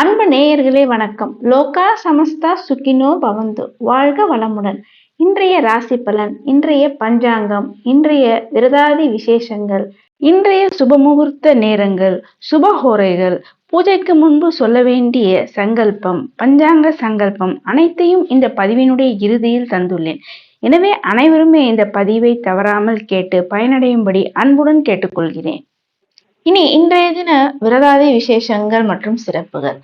அன்பு நேயர்களே வணக்கம். லோகா சமஸ்தா சுகினோ பவந்து. வாழ்க வளமுடன். இன்றைய ராசி பலன் இன்றைய பஞ்சாங்கம் இன்றைய விரதாதி விசேஷங்கள் இன்றைய சுபமுகூர்த்த நேரங்கள் சுபஹோரைகள் பூஜைக்கு முன்பு சொல்ல வேண்டிய சங்கல்பம் பஞ்சாங்க சங்கல்பம் அனைத்தையும் இந்த பதிவினுடைய இறுதியில் தந்துள்ளேன். எனவே அனைவருமே இந்த பதிவை தவறாமல் கேட்டு பயனடையும்படி அன்புடன் கேட்டுக்கொள்கிறேன். இனி இன்றைய தின விரதாதி விசேஷங்கள் மற்றும் சிறப்புகள்.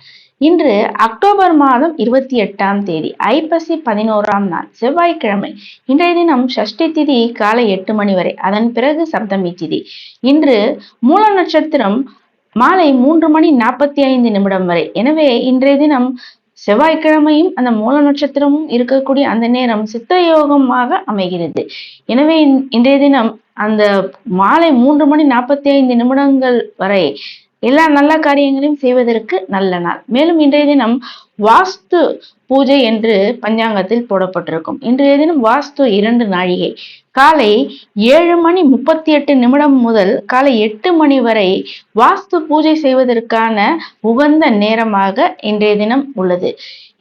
இன்று அக்டோபர் மாதம் இருபத்தி எட்டாம் தேதி ஐப்பசி பதினோராம் நாள் செவ்வாய்க்கிழமை. இன்றைய தினம் சஷ்டி திதி காலை எட்டு மணி வரை. அதன் பிறகு சப்தமி திதி. இன்று மூல நட்சத்திரம் மாலை மூன்று மணி நாற்பத்தி ஐந்து நிமிடம் வரை. எனவே இன்றைய தினம் செவ்வாய்க்கிழமையும் அந்த மூல நட்சத்திரமும் இருக்கக்கூடிய அந்த நேரம் சித்த யோகமாக அமைகிறது. எனவே இன்றைய தினம் அந்த மாலை மூன்று மணி நாற்பத்தி ஐந்து நிமிடங்கள் வரை எல்லா நல்ல காரியங்களையும் செய்வதற்கு நல்ல நாள். மேலும் இன்றைய தினம் வாஸ்து பூஜை என்று பஞ்சாங்கத்தில் போடப்பட்டிருக்கும். இன்றைய தினம் வாஸ்து இரண்டு நாழிகை. காலை ஏழு மணி முப்பத்தி எட்டு நிமிடம் முதல் காலை எட்டு மணி வரை வாஸ்து பூஜை செய்வதற்கான உகந்த நேரமாக இன்றைய தினம் உள்ளது.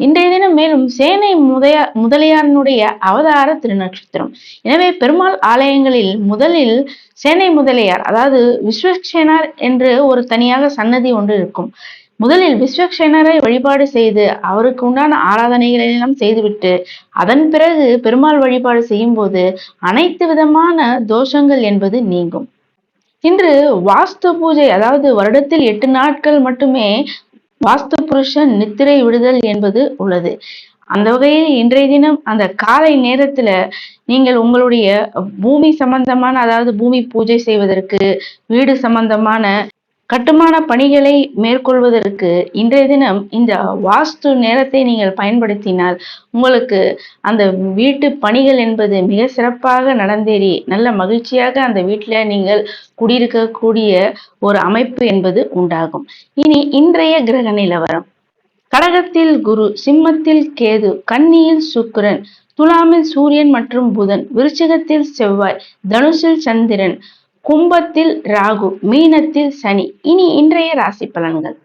இன்றைய தினம் மேலும் சேனை முதைய முதலியாரனுடைய அவதார திருநட்சத்திரம். எனவே பெருமாள் ஆலயங்களில் முதலில் சேனை முதலியார் அதாவது விஸ்வக்சேனர் என்று ஒரு தனியாக சன்னதி ஒன்று இருக்கும். முதலில் விஸ்வக்ஷேனரை வழிபாடு செய்து அவருக்கு உண்டான ஆராதனைகளை எல்லாம் செய்துவிட்டு அதன் பிறகு பெருமாள் வழிபாடு செய்யும் போது அனைத்து விதமான தோஷங்கள் என்பது நீங்கும். இன்று வாஸ்து பூஜை அதாவது வருடத்தில் எட்டு நாட்கள் மட்டுமே வாஸ்து புருஷன் நித்திரை விடுதல் என்பது உள்ளது. அந்த வகையில் இன்றைய தினம் அந்த காலை நேரத்துல நீங்கள் உங்களுடைய பூமி சம்பந்தமான அதாவது பூமி பூஜை செய்வதற்கு வீடு சம்பந்தமான கட்டுமான பணிகளை மேற்கொள்வதற்கு இன்றைய தினம் இந்த வாஸ்து நேரத்தை நீங்கள் பயன்படுத்தினால் உங்களுக்கு அந்த வீட்டு பணிகள் என்பது மிக சிறப்பாக நடந்தேறி நல்ல மகிழ்ச்சியாக அந்த வீட்டில் நீங்கள் குடியிருக்கக்கூடிய ஒரு அமைப்பு என்பது உண்டாகும். இனி இன்றைய கிரக நிலவரம். கடகத்தில் குரு சிம்மத்தில் கேது கன்னியில் சுக்கிரன் துலாமில் சூரியன் மற்றும் புதன் விருச்சிகத்தில் செவ்வாய் தனுசில் சந்திரன் கும்பத்தில் ராகு மீனத்தில் சனி. இனி இன்றைய ராசி பலன்கள்.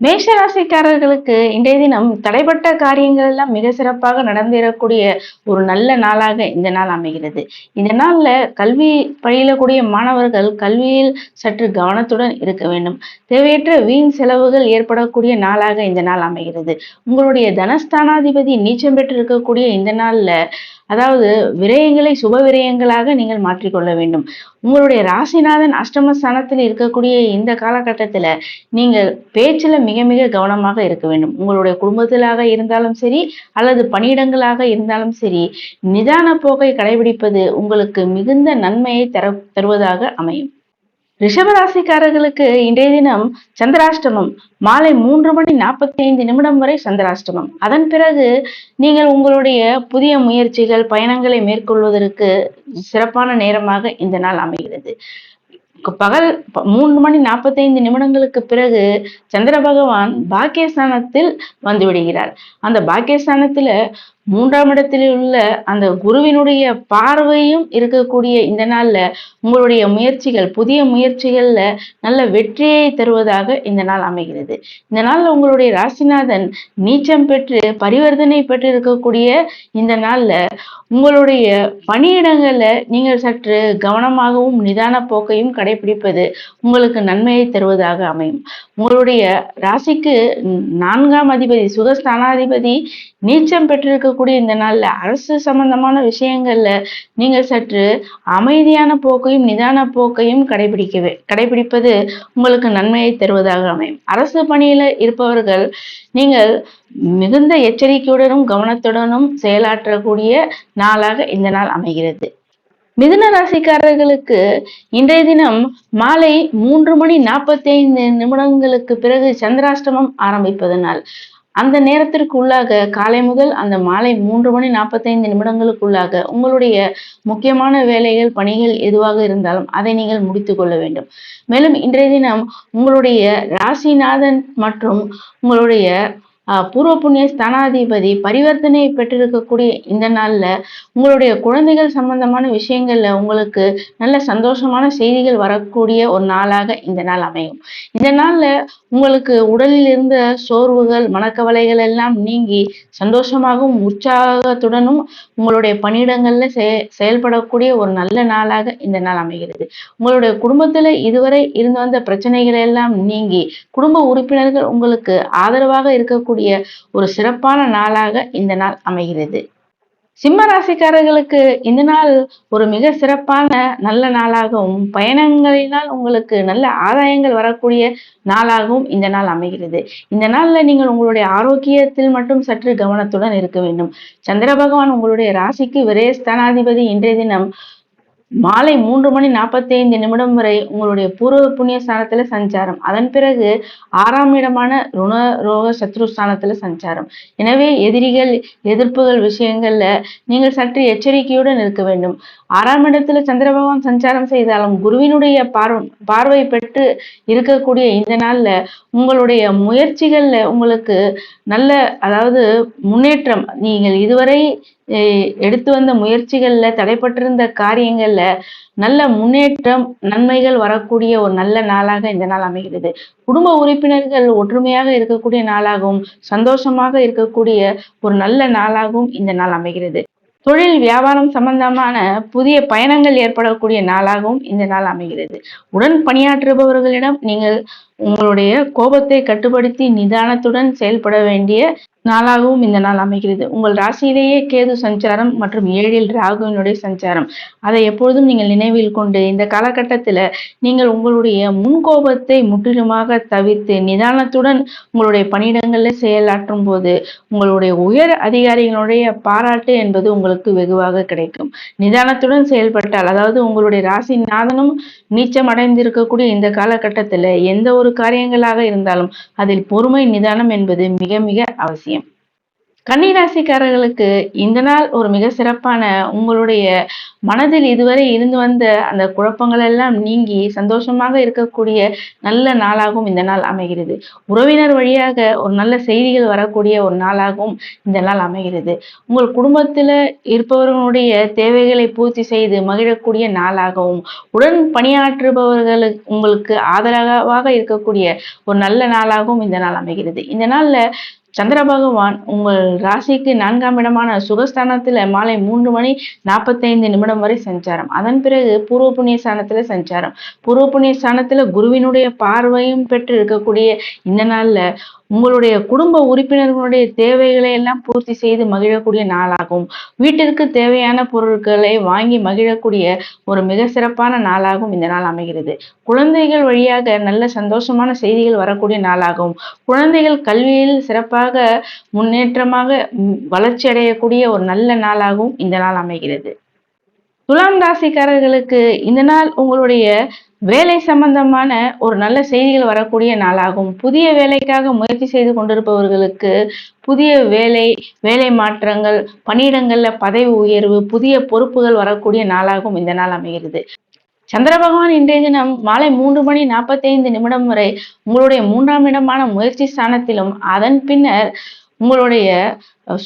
மேஷ ராசிக்காரர்களுக்கு இன்றைய தினம் தடைப்பட்ட காரியங்கள் எல்லாம் மிக சிறப்பாக நடந்தேறக்கூடிய ஒரு நல்ல நாளாக இந்த நாள் அமைகிறது. இந்த நாள்ல கல்வி பயிலக்கூடிய மாணவர்கள் கல்வியில் சற்று கவனத்துடன் இருக்க வேண்டும். தேவையற்ற வீண் செலவுகள் ஏற்படக்கூடிய நாளாக இந்த நாள் அமைகிறது. உங்களுடைய தனஸ்தானாதிபதி நீச்சம் பெற்று இருக்கக்கூடிய இந்த நாள்ல அதாவது விரயங்களை சுப விரயங்களாக நீங்கள் மாற்றிக்கொள்ள வேண்டும். உங்களுடைய ராசிநாதன் அஷ்டமஸ்தானத்தில் இருக்கக்கூடிய இந்த காலகட்டத்தில் நீங்கள் பேச்சில் மிக மிக கவனமாக இருக்க வேண்டும். உங்களுடைய குடும்பத்திலாக இருந்தாலும் சரி அல்லது பணியிடங்களாக இருந்தாலும் சரி நிதான போக்கை கடைபிடிப்பது உங்களுக்கு மிகுந்த நன்மையை தர தருவதாக அமையும். ரிஷபராசிக்காரர்களுக்கு இன்றைய தினம் சந்திராஷ்டமம். மாலை மூன்று மணி நாற்பத்தி ஐந்து நிமிடம் வரை சந்திராஷ்டமம். அதன் பிறகு நீங்கள் உங்களுடைய புதிய முயற்சிகள் பயணங்களை மேற்கொள்வதற்கு சிறப்பான நேரமாக இந்த நாள் அமைகிறது. பகல் மூன்று மணி நாற்பத்தைந்து நிமிடங்களுக்கு பிறகு சந்திர பகவான் பாக்கியஸ்தானத்தில் வந்து விடுகிறார். அந்த பாக்கியஸ்தானத்துல மூன்றாம் இடத்தில் உள்ள அந்த குருவினுடைய பார்வையும் இருக்கக்கூடிய இந்த நாள்ல உங்களுடைய முயற்சிகள் புதிய முயற்சிகள்ல நல்ல வெற்றியை தருவதாக இந்த நாள் அமைகிறது. இந்த நாள்ல உங்களுடைய ராசிநாதன் நீச்சம் பெற்று பரிவர்த்தனை பெற்று இருக்கக்கூடிய இந்த நாள்ல உங்களுடைய பணியிடங்கள்ல நீங்கள் சற்று கவனமாகவும் நிதான போக்கையும் கடைபிடிப்பது உங்களுக்கு நன்மையை தருவதாக அமையும். உங்களுடைய ராசிக்கு நான்காம் அதிபதி சுகஸ்தானாதிபதி நீச்சம் இருக்கக்கூடிய இந்த நாளில் அரசு சம்பந்தமான விஷயங்கள்ல நீங்கள் சற்று அமைதியான போக்கையும் நிதான போக்கையும் கடைபிடிக்கவே கடைபிடிப்பது உங்களுக்கு நன்மையை தருவதாக அமையும். அரசு பணியில இருப்பவர்கள் நீங்கள் மிகுந்த எச்சரிக்கையுடனும் கவனத்துடனும் செயலாற்றக்கூடிய நாளாக இந்த நாள் அமைகிறது. மிதுன ராசிக்காரர்களுக்கு இன்றைய தினம் மாலை மூன்று மணி நாற்பத்தி ஐந்து நிமிடங்களுக்கு பிறகு சந்திராஷ்டமம் ஆரம்பிப்பதனால் அந்த நேரத்திற்கு உள்ளாக காலை முதல் அந்த மாலை மூன்று மணி நாற்பத்தைந்து நிமிடங்களுக்குள்ளாக உங்களுடைய முக்கியமான வேலைகள் பணிகள் எதுவாக இருந்தாலும் அதை நீங்கள் முடித்து கொள்ள வேண்டும். மேலும் இன்றைய தினம் உங்களுடைய ராசிநாதன் மற்றும் உங்களுடைய பூர்வ புண்ணிய ஸ்தானாதிபதி பரிவர்த்தனை பெற்றிருக்கக்கூடிய இந்த நாள்ல உங்களுடைய குழந்தைகள் சம்பந்தமான விஷயங்கள்ல உங்களுக்கு நல்ல சந்தோஷமான செய்திகள் வரக்கூடிய ஒரு நாளாக இந்த நாள் அமையும். இந்த நாள்ல உங்களுக்கு உடலில் இருந்த சோர்வுகள் மனக்கவலைகள் எல்லாம் நீங்கி சந்தோஷமாகவும் உற்சாகத்துடனும் உங்களுடைய பணியிடங்கள்ல செயல்படக்கூடிய ஒரு நல்ல நாளாக இந்த நாள் அமைகிறது. உங்களுடைய குடும்பத்துல இதுவரை இருந்து வந்த பிரச்சனைகள் எல்லாம் நீங்கி குடும்ப உறுப்பினர்கள் உங்களுக்கு ஆதரவாக இருக்கக்கூடிய ஒரு சிறப்பான நாளாக இந்த நாள் அமைகிறது. சிம்ம ராசிக்காரர்களுக்கு இந்த நாள் ஒரு மிக சிறப்பான நல்ல நாளாகவும் பயணங்களினால் உங்களுக்கு நல்ல ஆதாயங்கள் வரக்கூடிய நாளாகவும் இந்த நாள் அமைகிறது. இந்த நாள்ல நீங்கள் உங்களுடைய ஆரோக்கியத்தில் மட்டும் சற்று கவனத்துடன் இருக்க வேண்டும். சந்திர பகவான் உங்களுடைய ராசிக்கு விரயஸ்தானாதிபதி இன்றைய தினம் மாலை மூன்று மணி நாற்பத்தி ஐந்து நிமிடம் வரை உங்களுடைய பூர்வ புண்ணிய ஸ்தானத்துல சஞ்சாரம். அதன் பிறகு ஆறாம் இடமான ருண ரோக சத்ரு ஸ்தானத்துல சஞ்சாரம். எனவே எதிரிகள் எதிர்ப்புகள் விஷயங்கள்ல நீங்கள் சற்று எச்சரிக்கையுடன் இருக்க வேண்டும். ஆறாம் இடத்துல சந்திர பகவான் சஞ்சாரம் செய்தாலும் குருவினுடைய பார்வை பார்வை பெற்று இருக்கக்கூடிய இந்த நாள்ல உங்களுடைய முயற்சிகள்ல உங்களுக்கு நல்ல அதாவது முன்னேற்றம் நீங்கள் இதுவரை எடுத்து வந்த முயற்சிகளில் தடைப்பட்டிருந்த காரியங்களில் நல்ல முன்னேற்றம் நன்மைகள் வரக்கூடிய ஒரு நல்ல நாளாக இந்த நாள் அமைகிறது. குடும்ப உறுப்பினர்கள் ஒற்றுமையாக இருக்கக்கூடிய நாளாகவும் சந்தோஷமாக இருக்கக்கூடிய ஒரு நல்ல நாளாகவும் இந்த நாள் அமைகிறது. தொழில் வியாபாரம் சம்பந்தமான புதிய பயணங்கள் ஏற்படக்கூடிய நாளாகவும் இந்த நாள் அமைகிறது. உடன் பணியாற்றுபவர்களிடம் நீங்கள் உங்களுடைய கோபத்தை கட்டுப்படுத்தி நிதானத்துடன் செயல்பட வேண்டிய நாளாகவும் இந்த நாள் அமைகிறது. உங்கள் ராசியிலேயே கேது சஞ்சாரம் மற்றும் ஏழில் ராகுவினுடைய சஞ்சாரம். அதை எப்பொழுதும் நீங்கள் நினைவில் கொண்டு இந்த காலகட்டத்துல நீங்கள் உங்களுடைய முன்கோபத்தை முற்றிலுமாக தவிர்த்து நிதானத்துடன் உங்களுடைய பணியிடங்களில் செயலாற்றும் போது உங்களுடைய உயர் அதிகாரிகளுடைய பாராட்டு என்பது உங்களுக்கு வெகுவாக கிடைக்கும். நிதானத்துடன் செயல்பட்டால் அதாவது உங்களுடைய ராசி நாதனும் நீச்சம் அடைந்திருக்கக்கூடிய இந்த காலகட்டத்துல எந்த ஒரு காரியங்களாக இருந்தாலும் அதில் பொறுமை நிதானம் என்பது மிக மிக அவசியம். கன்னிராசிக்காரர்களுக்கு இந்த நாள் ஒரு மிக சிறப்பான உங்களுடைய மனதில் இதுவரை இருந்து வந்த அந்த குழப்பங்கள் எல்லாம் நீங்கி சந்தோஷமாக இருக்கக்கூடிய நல்ல நாளாகவும் இந்த நாள் அமைகிறது. உறவினர் வழியாக ஒரு நல்ல செய்திகள் வரக்கூடிய ஒரு நாளாகவும் இந்த நாள் அமைகிறது. உங்கள் குடும்பத்துல இருப்பவர்களுடைய தேவைகளை பூர்த்தி செய்து மகிழக்கூடிய நாளாகவும் உடன் பணியாற்றுபவர்களுக்கு உங்களுக்கு ஆதரவாக இருக்கக்கூடிய ஒரு நல்ல நாளாகவும் இந்த நாள் அமைகிறது. இந்த நாள்ல சந்திர பகவான் உங்கள் ராசிக்கு நான்காம் இடமான சுகஸ்தானத்துல மாலை மூன்று மணி நாற்பத்தைந்து நிமிடம் வரை சஞ்சாரம். அதன் பிறகு பூர்வ புண்ணிய ஸ்தானத்துல சஞ்சாரம். பூர்வ புண்ணிய ஸ்தானத்துல குருவினுடைய பார்வையும் பெற்று இருக்கக்கூடிய இந்த நாள்ல உங்களுடைய குடும்ப உறுப்பினர்களுடைய தேவைகளை எல்லாம் பூர்த்தி செய்து மகிழக்கூடிய நாளாகும். வீட்டிற்கு தேவையான பொருட்களை வாங்கி மகிழக்கூடிய ஒரு மிக சிறப்பான நாளாகவும் இந்த நாள் அமைகிறது. குழந்தைகள் வழியாக நல்ல சந்தோஷமான செய்திகள் வரக்கூடிய நாளாகும். குழந்தைகள் கல்வியில் சிறப்பாக முன்னேற்றமாக வளர்ச்சி அடையக்கூடிய ஒரு நல்ல நாளாகவும் இந்த நாள் அமைகிறது. துலாம் ராசிக்காரர்களுக்கு இந்த நாள் உங்களுடைய வேலை சம்பந்தமான ஒரு நல்ல செய்திகள் வரக்கூடிய நாளாகும். புதிய வேலைக்காக முயற்சி செய்து கொண்டிருப்பவர்களுக்கு புதிய வேலை வேலை மாற்றங்கள் பணியிடங்கள்ல பதவி உயர்வு புதிய பொறுப்புகள் வரக்கூடிய நாளாகவும் இந்த நாள் அமைகிறது. சந்திர பகவான் இன்றைய தினம் மாலை மூன்று மணி நாற்பத்தைந்து நிமிடம் வரை உங்களுடைய மூன்றாம் இடமான முயற்சி ஸ்தானத்திலும் அதன் பின்னர் உங்களுடைய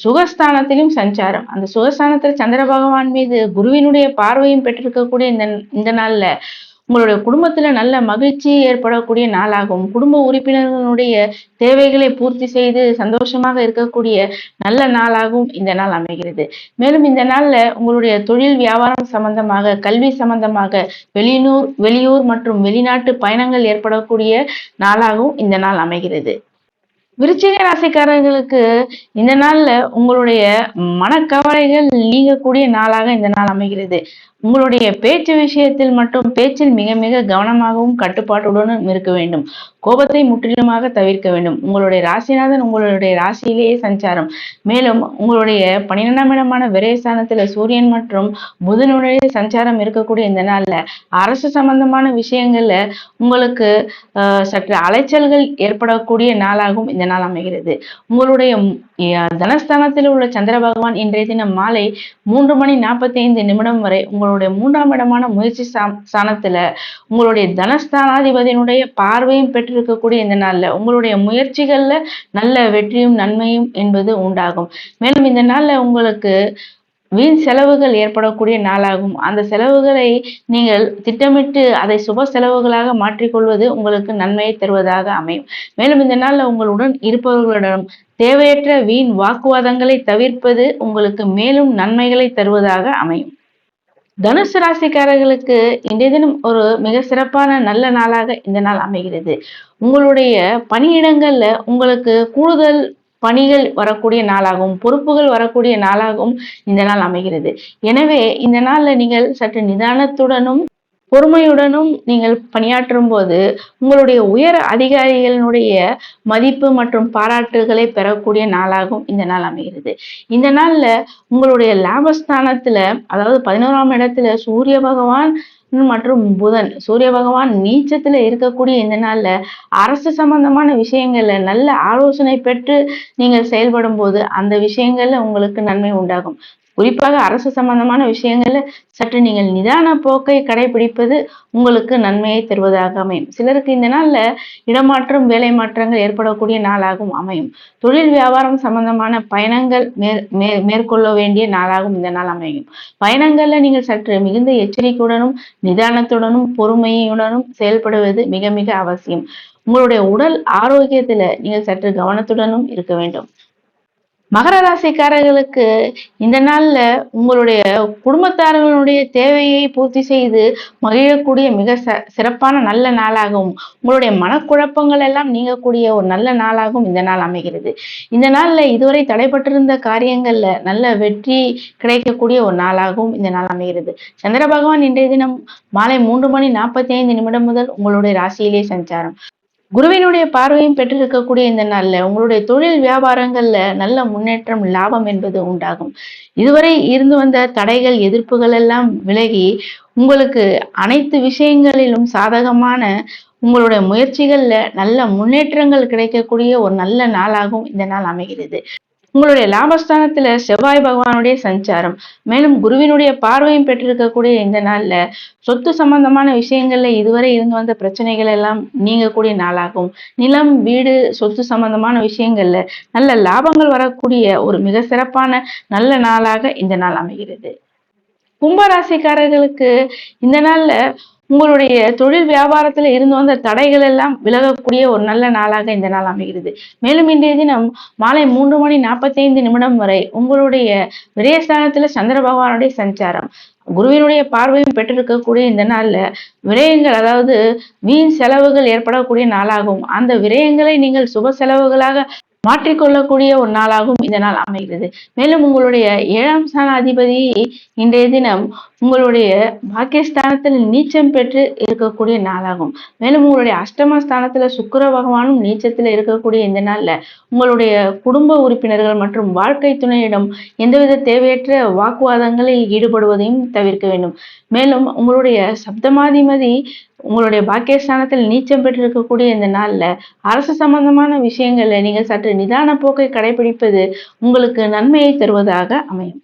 சுகஸ்தானத்திலும் சஞ்சாரம். அந்த சுகஸ்தானத்தில் சந்திர பகவான் மீது குருவினுடைய பார்வையும் பெற்றிருக்கக்கூடிய இந்த இந்த நாள்ல உங்களுடைய குடும்பத்துல நல்ல மகிழ்ச்சி ஏற்படக்கூடிய நாளாகவும் குடும்ப உறுப்பினர்களுடைய தேவைகளை பூர்த்தி செய்து சந்தோஷமாக இருக்கக்கூடிய நல்ல நாளாகவும் இந்த நாள் அமைகிறது. மேலும் இந்த நாள்ல உங்களுடைய தொழில் வியாபாரம் சம்பந்தமாக கல்வி சம்பந்தமாக வெளியூர் வெளியூர் மற்றும் வெளிநாட்டு பயணங்கள் ஏற்படக்கூடிய நாளாகவும் இந்த நாள் அமைகிறது. விருச்சிக ராசிக்காரர்களுக்கு இந்த நாள்ல உங்களுடைய மனக்கவலைகள் நீங்கக்கூடிய நாளாக இந்த நாள் அமைகிறது. உங்களுடைய பேச்சு விஷயத்தில் மட்டும் பேச்சில் மிக மிக கவனமாகவும் கட்டுப்பாட்டுடனும் இருக்க வேண்டும். கோபத்தை முற்றிலுமாக தவிர்க்க வேண்டும். உங்களுடைய ராசிநாதன் உங்களுடைய ராசியிலேயே சஞ்சாரம். மேலும் உங்களுடைய பன்னிரெண்டாம் இடமான விரயஸ்தானத்துல சூரியன் மற்றும் புதனுடைய சஞ்சாரம் இருக்கக்கூடிய இந்த நாள்ல அரசு சம்பந்தமான விஷயங்கள்ல உங்களுக்கு ஆஹ், சற்று அலைச்சல்கள் ஏற்படக்கூடிய நாளாகவும் இந்த நாள் அமைகிறது. உங்களுடைய தனஸ்தானத்தில் உள்ள சந்திர பகவான் இன்றைய தினம் மாலை மூன்று மணி நாற்பத்தி ஐந்து நிமிடம் வரை உங்களுடைய மூன்றாம் இடமான முயற்சி ஸ்தானத்துல உங்களுடைய தனஸ்தானாதிபதியினுடைய பார்வையும் பெற்றிருக்கக்கூடிய இந்த நாள்ல உங்களுடைய முயற்சிகள்ல நல்ல வெற்றியும் நன்மையும் என்பது உண்டாகும். மேலும் இந்த நாள்ல உங்களுக்கு வீண் செலவுகள் ஏற்படக்கூடிய நாளாகும். அந்த செலவுகளை நீங்கள் திட்டமிட்டு அதை சுப செலவுகளாக மாற்றிக்கொள்வது உங்களுக்கு நன்மையை தருவதாக அமையும். மேலும் இந்த நாளில் உங்களுடன் இருப்பவர்களிடம் தேவையற்ற வீண் வாக்குவாதங்களை தவிர்ப்பது உங்களுக்கு மேலும் நன்மைகளை தருவதாக அமையும். தனுசு ராசிக்காரர்களுக்கு இன்றைய தினம் ஒரு மிக சிறப்பான நல்ல நாளாக இந்த நாள் அமைகிறது. உங்களுடைய பணியிடங்கள்ல உங்களுக்கு கூடுதல் பணிகள் வரக்கூடிய நாளாகவும் பொறுப்புகள் வரக்கூடிய நாளாகவும் இந்த நாள் அமைகிறது. எனவே இந்த நாள்ல நீங்கள் சற்று நிதானத்துடனும் பொறுமையுடனும் நீங்கள் பணியாற்றும் போது உங்களுடைய உயர் அதிகாரிகளினுடைய மதிப்பு மற்றும் பாராட்டுகளை பெறக்கூடிய நாளாகவும் இந்த நாள் அமைகிறது. இந்த நாள்ல உங்களுடைய லாபஸ்தானத்தில் அதாவது பதினோராம் இடத்துல சூரிய பகவான் மற்றும் புதன். சூரிய பகவான் நீச்சத்துல இருக்கக்கூடிய இந்த நாள்ல அரசு சம்பந்தமான விஷயங்கள்ல நல்ல ஆலோசனை பெற்று நீங்கள் செயல்படும் போது அந்த விஷயங்கள்ல உங்களுக்கு நன்மை உண்டாகும். குறிப்பாக அரசு சம்பந்தமான விஷயங்கள்ல சற்று நீங்கள் நிதான போக்கை கடைபிடிப்பது உங்களுக்கு நன்மையை தருவதாக அமையும். சிலருக்கு இந்த நாள்ல இடமாற்றம் வேலை மாற்றங்கள் ஏற்படக்கூடிய நாளாகவும் அமையும். தொழில் வியாபாரம் சம்பந்தமான பயணங்கள் மேற் மேற்கொள்ள வேண்டிய நாளாகவும் இந்த நாள் அமையும். பயணங்கள்ல நீங்கள் சற்று மிகுந்த எச்சரிக்கையுடனும் நிதானத்துடனும் பொறுமையுடனும் செயல்படுவது மிக மிக அவசியம். உங்களுடைய உடல் ஆரோக்கியத்துல நீங்கள் சற்று கவனத்துடனும் இருக்க வேண்டும். மகர ராசிக்காரர்களுக்கு இந்த நாள்ல உங்களுடைய குடும்பத்தார்களுடைய தேவையை பூர்த்தி செய்து மகிழக்கூடிய மிக சிறப்பான நல்ல நாளாகவும் உங்களுடைய மனக்குழப்பங்கள் எல்லாம் நீங்கக்கூடிய ஒரு நல்ல நாளாகவும் இந்த நாள் அமைகிறது. இந்த நாள்ல இதுவரை தடைப்பட்டிருந்த காரியங்கள்ல நல்ல வெற்றி கிடைக்கக்கூடிய ஒரு நாளாகவும் இந்த நாள் அமைகிறது. சந்திர பகவான் இன்றைய தினம் மாலை மூன்று மணி நாற்பத்தி ஐந்து நிமிடம் முதல் உங்களுடைய ராசியிலே சஞ்சாரம். குருவினுடைய பார்வையும் பெற்றிருக்கக்கூடிய இந்த நாள்ல உங்களுடைய தொழில் வியாபாரங்கள்ல நல்ல முன்னேற்றம் லாபம் என்பது உண்டாகும். இதுவரை இருந்து வந்த தடைகள் எதிர்ப்புகள் எல்லாம் விலகி உங்களுக்கு அனைத்து விஷயங்களிலும் சாதகமான உங்களுடைய முயற்சிகள்ல நல்ல முன்னேற்றங்கள் கிடைக்கக்கூடிய ஒரு நல்ல நாளாகவும் இந்த நாள் அமைகிறது. உங்களுடைய லாபஸ்தானத்துல செவ்வாய் பகவானுடைய சஞ்சாரம். மேலும் குருவினுடைய பார்வையும் பெற்றிருக்கக்கூடிய இந்த நாள்ல சொத்து சம்பந்தமான விஷயங்கள்ல இதுவரை இருந்து வந்த பிரச்சனைகள் எல்லாம் நீங்கக்கூடிய நாளாகும். நிலம் வீடு சொத்து சம்பந்தமான விஷயங்கள்ல நல்ல லாபங்கள் வரக்கூடிய ஒரு மிக சிறப்பான நல்ல நாளாக இந்த நாள் அமைகிறது. கும்பராசிக்காரர்களுக்கு இந்த நாள்ல உங்களுடைய தொழில் வியாபாரத்துல இருந்து வந்த தடைகள் எல்லாம் விலகக்கூடிய ஒரு நல்ல நாளாக இந்த நாள் அமைகிறது. மேலும் இன்றைய தினம் மாலை மூன்று மணி நாற்பத்தி ஐந்து நிமிடம் வரை உங்களுடைய விரயஸ்தானத்துல சந்திர பகவானுடைய சஞ்சாரம். குருவினுடைய பார்வையும் பெற்றிருக்கக்கூடிய இந்த நாள்ல விரயங்கள் அதாவது வீண் செலவுகள் ஏற்படக்கூடிய நாளாகும். அந்த விரயங்களை நீங்கள் சுப செலவுகளாக மாற்றிக்கொள்ளக்கூடிய ஒரு நாளாகவும் இந்த நாள் அமைகிறது. மேலும் உங்களுடைய ஏழாம் ஸ்தான அதிபதி இன்றைய தினம் உங்களுடைய பாக்கியஸ்தானத்தில் நீச்சம் பெற்று இருக்கக்கூடிய நாளாகும். மேலும் உங்களுடைய அஷ்டமஸ்தானத்தில் சுக்கர பகவானும் நீச்சத்தில் இருக்கக்கூடிய இந்த நாளில் உங்களுடைய குடும்ப உறுப்பினர்கள் மற்றும் வாழ்க்கை துணையிடம் எந்தவித தேவையற்ற வாக்குவாதங்களில் ஈடுபடுவதையும் தவிர்க்க வேண்டும். மேலும் உங்களுடைய சப்தமாதிமதி உங்களுடைய பாக்கியஸ்தானத்தில் நீச்சம் பெற்றிருக்கக்கூடிய இந்த நாளில் அரசு சம்பந்தமான விஷயங்களில் நீங்கள் சற்று நிதான போக்கை கடைபிடிப்பது உங்களுக்கு நன்மையை தருவதாக அமையும்.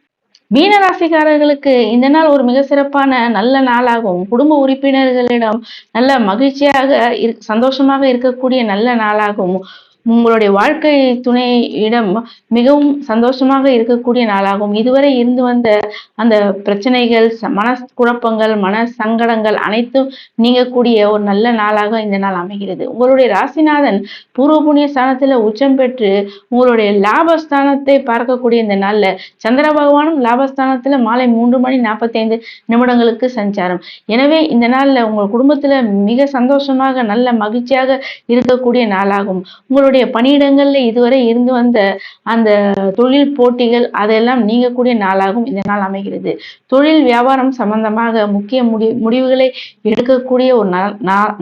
மீனராசிக்காரர்களுக்கு இந்த நாள் ஒரு மிக சிறப்பான நல்ல நாளாகவும் குடும்ப உறுப்பினர்களிடம் நல்ல மகிழ்ச்சியாக சந்தோஷமாக இருக்கக்கூடிய நல்ல நாளாகவும் உங்களுடைய வாழ்க்கை துணையிடம் மிகவும் சந்தோஷமாக இருக்கக்கூடிய நாளாகும். இதுவரை இருந்து வந்த அந்த பிரச்சனைகள் மன குழப்பங்கள் மன சங்கடங்கள் அனைத்தும் நீங்கக்கூடிய ஒரு நல்ல நாளாக இந்த நாள் அமைகிறது. உங்களுடைய ராசிநாதன் பூர்வ புண்ணிய ஸ்தானத்துல உச்சம் பெற்று உங்களுடைய லாபஸ்தானத்தை பார்க்கக்கூடிய இந்த நாள்ல சந்திர பகவானும் லாபஸ்தானத்துல மாலை மூன்று மணி நாற்பத்தி ஐந்து நிமிடங்களுக்கு சஞ்சாரம். எனவே இந்த நாள்ல உங்கள் குடும்பத்துல மிக சந்தோஷமாக நல்ல மகிழ்ச்சியாக இருக்கக்கூடிய நாளாகும். உங்களுடைய உங்களுடைய பணியிடங்கள்ல இதுவரை இருந்து வந்த அந்த தொழில் போட்டிகள் அதெல்லாம் நீங்கக்கூடிய நாளாகவும் இந்த நாள் அமைகிறது. தொழில் வியாபாரம் சம்பந்தமாக முக்கிய முடி முடிவுகளை எடுக்கக்கூடிய ஒரு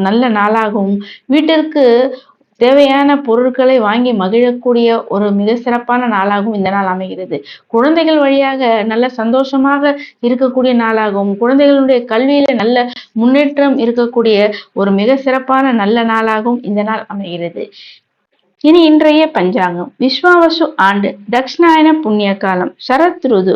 நல்ல நாளாகவும் வீட்டிற்கு தேவையான பொருட்களை வாங்கி மகிழக்கூடிய ஒரு மிக சிறப்பான நாளாகவும் இந்த நாள் அமைகிறது. குழந்தைகள் வழியாக நல்ல சந்தோஷமாக இருக்கக்கூடிய நாளாகவும் குழந்தைகளுடைய கல்வியில நல்ல முன்னேற்றம் இருக்கக்கூடிய ஒரு மிக சிறப்பான நல்ல நாளாகவும் இந்த நாள் அமைகிறது. இனி இன்றைய பஞ்சாங்கம். விஸ்வாவசு ஆண்டு தக்ஷணாயன புண்ணிய காலம் சரத் ருது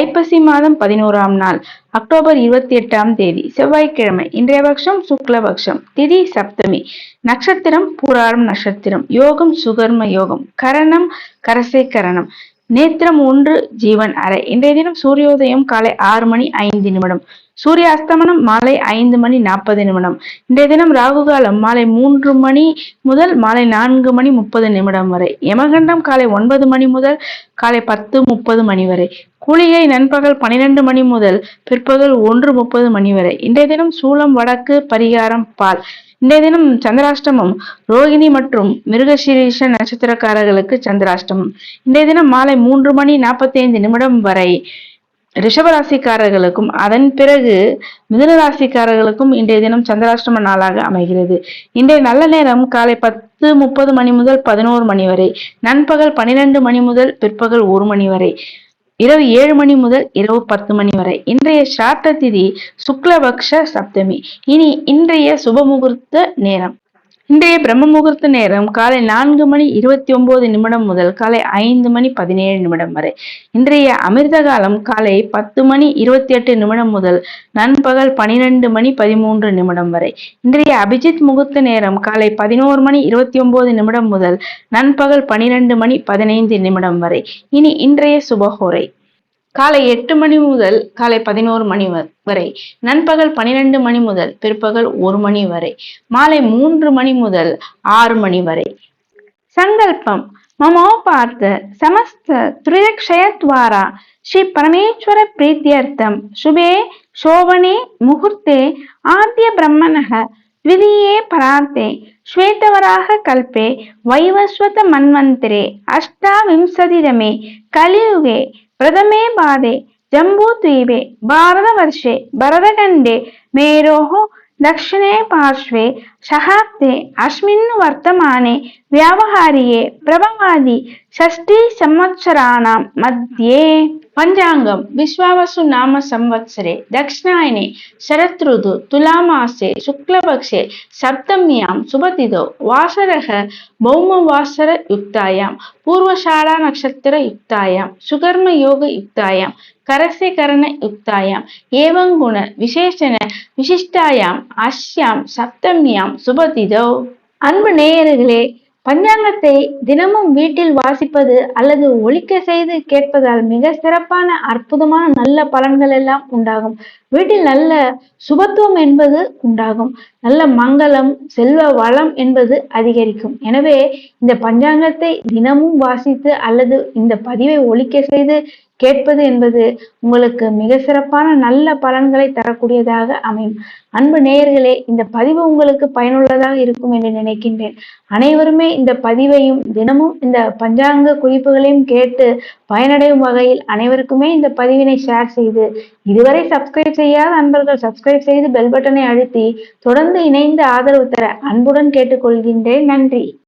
ஐப்பசி மாதம் பதினோராம் நாள் அக்டோபர் இருபத்தி எட்டாம் தேதி செவ்வாய்க்கிழமை இன்றைய பட்சம் சுக்லபக்ஷம் திதி சப்தமி நட்சத்திரம் பூராடம் நட்சத்திரம் யோகம் சுகர்ம யோகம் கரணம் கரசை கரணம் நேத்திரம் ஒன்று ஜீவன் அறை இன்றைய தினம் சூரியோதயம் காலை ஆறு மணி ஐந்து நிமிடம். சூரிய அஸ்தமனம் மாலை ஐந்து மணி நாற்பது நிமிடம். இன்றைய தினம் ராகுகாலம் மாலை மூன்று மணி முதல் மாலை நான்கு மணி முப்பது நிமிடம் வரை. யமகண்டம் காலை ஒன்பது மணி முதல் காலை பத்து முப்பது மணி வரை. கூலிகை நண்பகல் பனிரெண்டு மணி முதல் பிற்பகல் ஒன்று முப்பது மணி வரை. இன்றைய தினம் சூளம் வடக்கு பரிகாரம் பால். இன்றைய தினம் சந்திராஷ்டமம். ரோகிணி மற்றும் மிருகசீரீஷ நட்சத்திரக்காரர்களுக்கு சந்திராஷ்டமம். இன்றைய தினம் மாலை மூன்று மணி நாற்பத்தி ஐந்து நிமிடம் வரை. ரிஷபராசிக்காரர்களுக்கும் அதன் பிறகு மிதுன ராசிக்காரர்களுக்கும் இன்றைய தினம் சந்திராஷ்டம நாளாக அமைகிறது. இன்றைய நல்ல நேரம் காலை பத்து முப்பது மணி முதல் பதினோரு மணி வரை நண்பகல் பனிரெண்டு மணி முதல் பிற்பகல் ஒரு மணி வரை இரவு ஏழு மணி முதல் இரவு பத்து மணி வரை. இன்றைய சார்த்த திதி சுக்லபக்ஷ சப்தமி. இனி இன்றைய சுபமுகூர்த்த நேரம். இன்றைய பிரம்ம முகூர்த்த நேரம் காலை நான்கு மணி இருபத்தி ஒன்பது நிமிடம் முதல் காலை ஐந்து மணி பதினேழு நிமிடம் வரை. இன்றைய அமிர்த காலம் காலை பத்து மணி இருபத்தி எட்டு நிமிடம் முதல் நண்பகல் பனிரெண்டு மணி பதிமூன்று நிமிடம் வரை. இன்றைய அபிஜித் முகூர்த்த நேரம் காலை பதினோரு மணி இருபத்தி ஒன்பது நிமிடம் முதல் நண்பகல் பனிரெண்டு மணி பதினைந்து நிமிடம் வரை. இனி இன்றைய சுபஹோரை காலை எட்டு மணி முதல் காலை பதினோரு மணி வரை நண்பகல் பனிரெண்டு மணி முதல் பிற்பகல் ஒரு மணி வரை மாலை மூன்று மணி முதல் ஆறு மணி வரை சங்கல்பம் மமோபார்த்த சமஸ்த துரிதக்ஷயத்வாரா ஸ்ரீ பரமேஸ்வர பிரீத்தியர்த்தம் சுபே சோபனே முகூர்த்தே ஆத்திய பிரம்மணக द्वितीये परार्ते श्वेतवराहकल्पे वैवस्वतमन्वन्तरे अष्टाविंशतितमे कलियुगे പ്രഥമേ പാതേ ജംബൂദ്വീപേ ഭാരതവർഷേ ഭരതഖണ്ഡേ മേരോഹോ दक्षिणे पार्श्वे शहाब्दे अस्मिन् वर्तमाने व्यावहारिये प्रभवादि षष्टिसंवत्सराणां मध्ये पञ्चाङ्गं विश्वावसुनाम संवत्सरे दक्षिणायने शरदृतु तुलामासे शुक्लपक्षे सप्तम्यां सुभतिदो वासरः भौमवासरयुक्तायां पूर्वषाढानक्षत्रयुक्तायां सुकर्मयोगयुक्तायां கரசகரண நட்சத்திர யுக்தாயாம் ஏவங்குண விசேஷன விசிஷ்டாயாம். அஷ்யாம் சப்தம்யாம். சுபதிதோ. அன்பு நேயர்களே பஞ்சாங்கத்தை தினமும் வீட்டில் வாசிப்பது அல்லது ஒழிக்க செய்து கேட்பதால் மிக சிறப்பான அற்புதமான நல்ல பலன்கள் எல்லாம் உண்டாகும். வீட்டில் நல்ல சுபத்துவம் என்பது உண்டாகும். நல்ல மங்களம் செல்வ வளம் என்பது அதிகரிக்கும். எனவே இந்த பஞ்சாங்கத்தை தினமும் வாசித்து அல்லது இந்த பதிவை ஒழிக்க செய்து கேட்பது என்பது உங்களுக்கு மிக சிறப்பான நல்ல பலன்களை தரக்கூடியதாக அமையும். அன்பு நேயர்களே இந்த பதிவு உங்களுக்கு பயனுள்ளதாக இருக்கும் என்று நினைக்கின்றேன். அனைவருமே இந்த பதிவையும் தினமும் இந்த பஞ்சாங்க குறிப்புகளையும் கேட்டு பயனடையும் வகையில் அனைவருக்குமே இந்த பதிவினை ஷேர் செய்து இதுவரை சப்ஸ்கிரைப் செய்யாத அன்பர்கள் சப்ஸ்கிரைப் செய்து பெல் பட்டனை அழுத்தி தொடர்ந்து இணைந்து ஆதரவு தர அன்புடன் கேட்டுக்கொள்கின்றேன். நன்றி.